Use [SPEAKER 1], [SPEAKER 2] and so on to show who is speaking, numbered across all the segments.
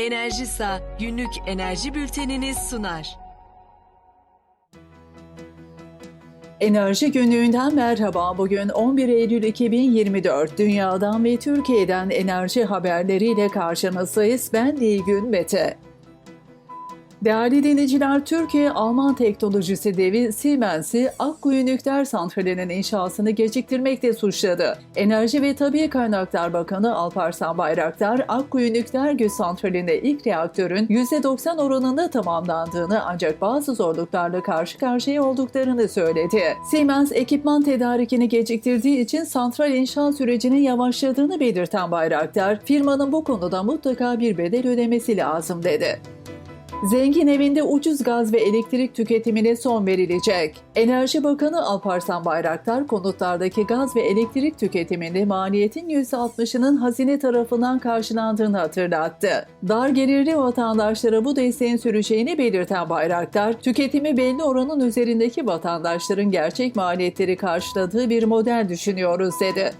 [SPEAKER 1] Enerjisa günlük enerji bültenini sunar.
[SPEAKER 2] Enerji günlüğünden merhaba. Bugün 11 Eylül 2024. Dünyadan ve Türkiye'den enerji haberleriyle karşınızdayız. Ben Nilgün Mete. Değerli dinleyiciler, Türkiye Alman teknolojisi devi Siemens'i Akkuyu Nükleer Santrali'nin inşasını geciktirmekle suçladı. Enerji ve Tabi Kaynaklar Bakanı Alparslan Bayraktar, Akkuyu Nükleer Güç Santrali'nde ilk reaktörün %90 oranında tamamlandığını ancak bazı zorluklarla karşı karşıya olduklarını söyledi. Siemens ekipman tedarikini geciktirdiği için santral inşaat sürecinin yavaşladığını belirten Bayraktar, firmanın bu konuda mutlaka bir bedel ödemesi lazım dedi. Zengin evinde ucuz gaz ve elektrik tüketimine son verilecek. Enerji Bakanı Alparslan Bayraktar konutlardaki gaz ve elektrik tüketiminde maliyetin %60'ının hazine tarafından karşılandığını hatırlattı. Dar gelirli vatandaşlara bu desteğin süreceğini belirten Bayraktar, tüketimi belli oranın üzerindeki vatandaşların gerçek maliyetleri karşıladığı bir model düşünüyoruz dedi.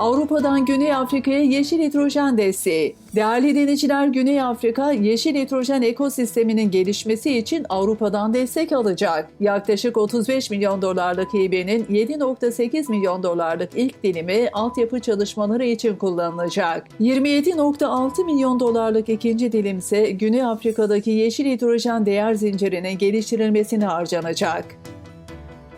[SPEAKER 2] Avrupa'dan Güney Afrika'ya yeşil hidrojen desteği. Değerli denizciler Güney Afrika yeşil hidrojen ekosisteminin gelişmesi için Avrupa'dan destek alacak. Yaklaşık 35 milyon dolarlık hibenin 7.8 milyon dolarlık ilk dilimi altyapı çalışmaları için kullanılacak. 27.6 milyon dolarlık ikinci dilim ise Güney Afrika'daki yeşil hidrojen değer zincirinin geliştirilmesine harcanacak.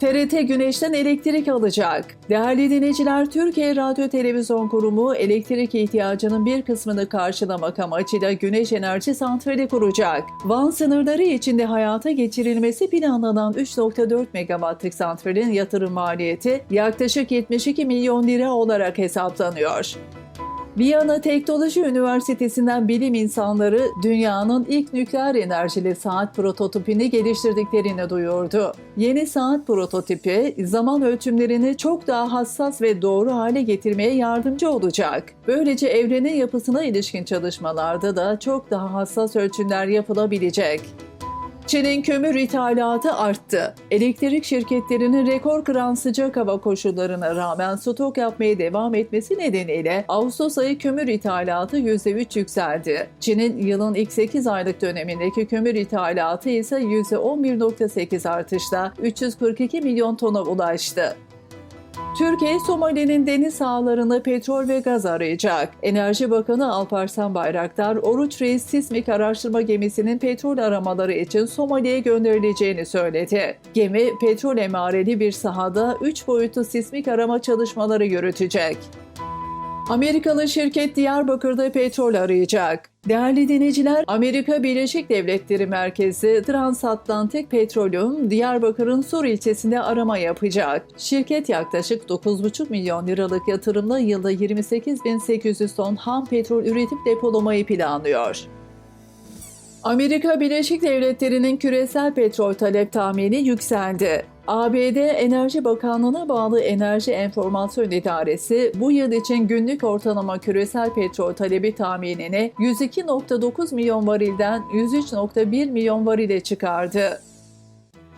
[SPEAKER 2] TRT Güneş'ten elektrik alacak. Değerli dinleyiciler, Türkiye Radyo Televizyon Kurumu elektrik ihtiyacının bir kısmını karşılamak amacıyla güneş enerji santrali kuracak. Van sınırları içinde hayata geçirilmesi planlanan 3.4 megawattlık santralin yatırım maliyeti yaklaşık 72 milyon lira olarak hesaplanıyor. Viyana Teknoloji Üniversitesi'nden bilim insanları dünyanın ilk nükleer enerjili saat prototipini geliştirdiklerini duyurdu. Yeni saat prototipi zaman ölçümlerini çok daha hassas ve doğru hale getirmeye yardımcı olacak. Böylece evrenin yapısına ilişkin çalışmalarda da çok daha hassas ölçümler yapılabilecek. Çin'in kömür ithalatı arttı. Elektrik şirketlerinin rekor kıran sıcak hava koşullarına rağmen stok yapmaya devam etmesi nedeniyle Ağustos ayı kömür ithalatı %3 yükseldi. Çin'in yılın ilk 8 aylık dönemindeki kömür ithalatı ise %11.8 artışla 342 milyon tona ulaştı. Türkiye, Somali'nin deniz sahalarında petrol ve gaz arayacak. Enerji Bakanı Alparslan Bayraktar, Oruç Reis sismik araştırma gemisinin petrol aramaları için Somali'ye gönderileceğini söyledi. Gemi, petrol emareli bir sahada 3 boyutlu sismik arama çalışmaları yürütecek. Amerikalı şirket Diyarbakır'da petrol arayacak. Değerli dinleyiciler, Amerika Birleşik Devletleri merkezi Transatlantik Petroleum, Diyarbakır'ın Sur ilçesinde arama yapacak. Şirket yaklaşık 9,5 milyon liralık yatırımla yılda 28.800 ton ham petrol üretip depolamayı planlıyor. Amerika Birleşik Devletleri'nin küresel petrol talep tahmini yükseldi. ABD Enerji Bakanlığı'na bağlı Enerji Enformasyon İdaresi bu yıl için günlük ortalama küresel petrol talebi tahminini 102.9 milyon varilden 103.1 milyon varile çıkardı.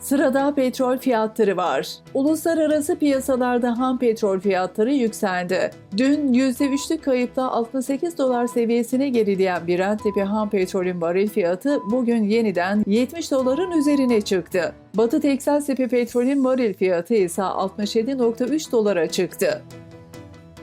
[SPEAKER 2] Sırada petrol fiyatları var. Uluslararası piyasalarda ham petrol fiyatları yükseldi. Dün %3'lük kayıpta 68 dolar seviyesine gerileyen Brent tipi ham petrolün varil fiyatı bugün yeniden 70 doların üzerine çıktı. Batı Teksas tipi petrolün varil fiyatı ise 67.3 dolara çıktı.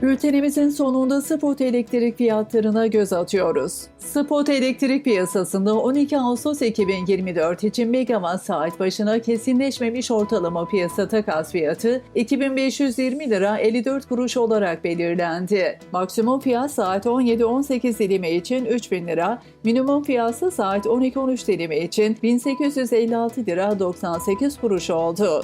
[SPEAKER 2] Bültenimizin sonunda spot elektrik fiyatlarına göz atıyoruz. Spot elektrik piyasasında 12 Ağustos 2024 için megawatt saat başına kesinleşmemiş ortalama piyasa takas fiyatı 2520 lira 54 kuruş olarak belirlendi. Maksimum fiyat saat 17-18 dilimi için 3000 lira, minimum fiyatı saat 12-13 dilimi için 1856 lira 98 kuruş oldu.